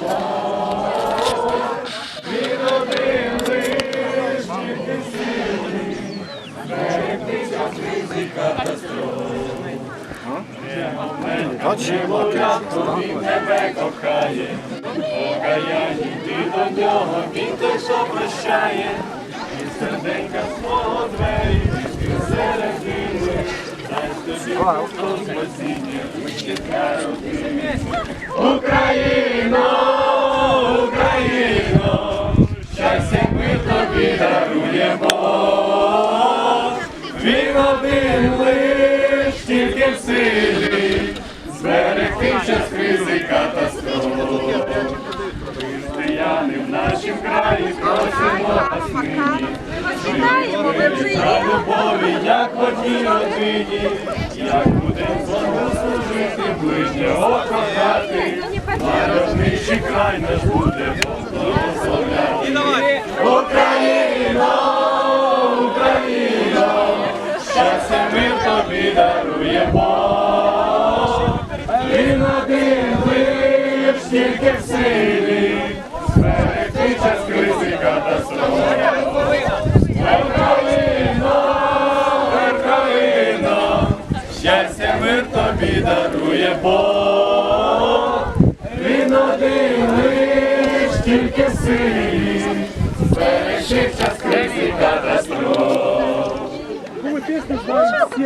Бог. Він тебе кохає, покаянні ти до нього, він той, що прощає, і серденька свого двері, відкрив середини, дасть тобі спасіння, вищитка родини. Україно, Він один лиш тільки в силі, зберегти час кризи катастроф. Християни в нашім краї просимо вас нині. Вітаємо, ви вже є. любові, як в одній родині, як будем Богу служити, ближнього кохати, Мальовничий край наш буде Бог тобі дарує Бог. Він один лиш тільки в силі, зберегти час кризи катастроф. Верховино, верховино, щастя мир тобі дарує Бог. Він один лиш тільки в силі, зберегти час кризи катастроф.